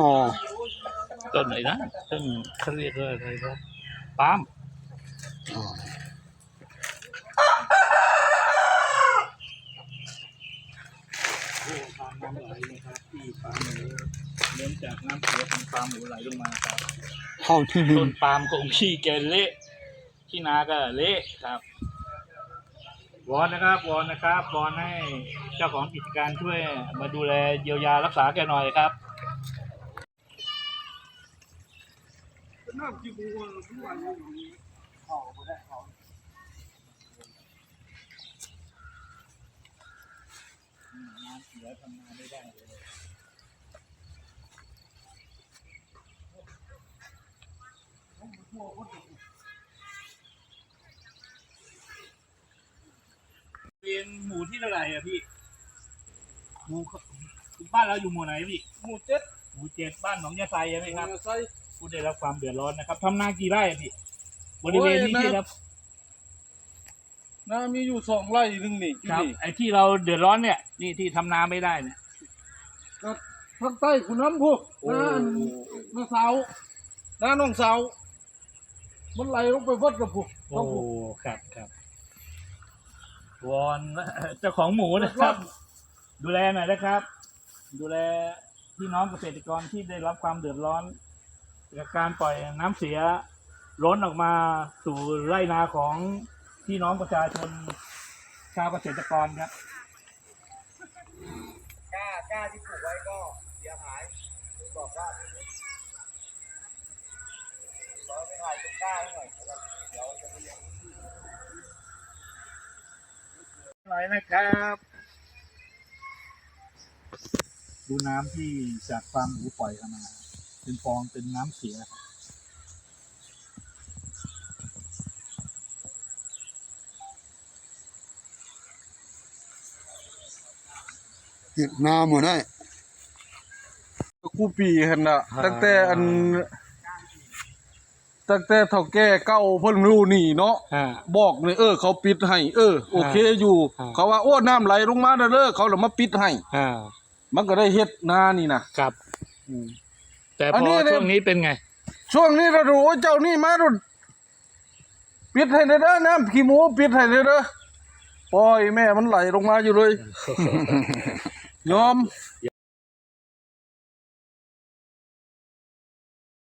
อ๋อต้นไหนนะต้นเขาเรียกว่าอะไรนะปาล์มอ๋อโอ้ปาล์มน้ำไหลนะครับที่ปาล์มหมูเริ่มจากน้ำเสียของปาล์มหมูไหลลงมาครับเท่าที่ดิต้นนปาล์มของพี่แกเละที่นาก็เละครับวอนนะครับวอนนะครับวอนให้เจ้าของกิจการช่วยมาดูแลเยียวยารักษาแกหน่อยครับ เรียนหมู่ที่เท่าไหร่อะพี่หมู่บ้านเราอยู่หมู่ไหนพี่หมู่เจ็ดหมู่เจ็ดบ้านหนองยาไซใช่ไหมครับใส่ ผู้ได้รับความเดือดร้อนนะครับทำนากี่ไร่อะพี่บริเวณนี้โอ้ยนะที่รับนามีอยู่สองไร่หนึงนี่ที่ครับนี่ไอ้ที่เราเดือดร้อนเนี่ย นี่ที่ทำนาไม่ได้เนี่ย ก็ภาคใต้คุณน้ำพวกนาอันนาเสานาน้องเสามันไหลลงไปวัดกับพวกโอ้ครับครับวอนเจ้าของหมูนะครับ ดูแลหน่อยนะครับ ดูแลพี่น้องเกษตรกรที่ได้รับความเดือดร้อน จากการปล่อยน้ำเสียล้นออกมาสู่ไร่นาของพี่น้องประชาชนชาวเกษตรกรครับกล้ากล้าที่ปลูกไว้ก็เสียหายคุณบอกว่าเราไปถ่ายเป็นกล้าให้หน่อยเดี๋ยวจะไปเลี้ยงหน่อยนะครับ ดูน้ำที่จากฟาร์มหมูปล่อยออกมา เป็นฟองเป็นน้ำเสียเห็ดนาหมดได้กูปีหันน่ะอ่าตั้งแต่อัน ตั้งแต่เท่าแก่เก้าเพิ่นรู้นี่เนาะอ่าบอกเลยเออ เขาปิดให้ เออ โอเคอยู่อ่าเขาว่าโอ้น้ำไหลลงมาเด้อเด้อเขาเลยมาปิดให้อ่ามันก็ได้เฮ็ดนานี่นะครับ แต่อัพนอนี้เนี่ย ช่วงนี้เป็นไง ช่วงนี้เราดูโอ้ยเจ้านี่มาดุปิดให้เด้อเด้อน้ำขี้หมูปิดให้เด้อเด้อปล่อยแม่มันไหลลงมาอยู่เลย ยอม